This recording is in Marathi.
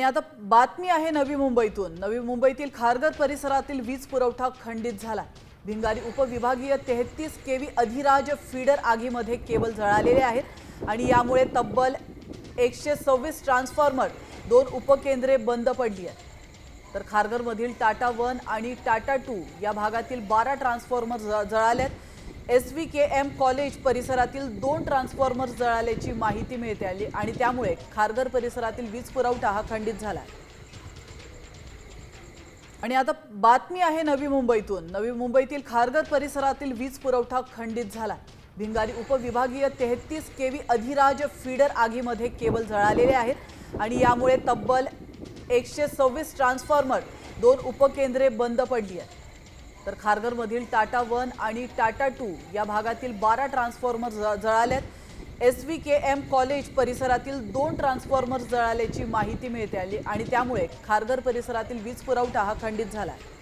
आणि आता बातमी आहे नवी मुंबईतून. नवी मुंबईतील खारघर परिसरातील वीज पुरवठा खंडित झाला भिंगारी उपविभागीय तेहतीस के व्ही अधिराज फीडर आगीमध्ये केबल जळालेले आहेत आणि यामुळे तब्बल एकशे सव्वीस ट्रान्सफॉर्मर दोन उपकेंद्रे बंद पडली आहेत. तर खारघरमधील टाटा वन आणि टाटा टू या भागातील बारा ट्रान्सफॉर्मर ज- आहेत S V K M college परिसरातील दोन ट्रान्सफॉर्मर जळाल्याची माहिती मिळते आली आणि त्यामुळे खारघर परिसरातील वीज पुरवठा हा खंडित झाला. आणि आता बातमी आहे नवी मुंबईतून. नवी मुंबईतील खारघर परिसरातील वीज पुरवठा खंडित झाला. भिंगारी उपविभागीय तेहतीस के व्ही अधिराज फीडर आगीमध्ये केबल जळालेले आहेत आणि यामुळे तब्बल एकशे सव्वीस ट्रान्सफॉर्मर दोन उपकेंद्रे बंद पडली आहेत. तर खारघरमधील टाटा वन आणि टाटा टू या भागातील बारा transformer जळाल्यात. S V K M college परिसरातील दोन ट्रान्सफॉर्मर जळाल्याची माहिती मिळते आली आणि त्यामुळे खारघर परिसरातील वीज पुरवठा हा खंडित झाला. आहे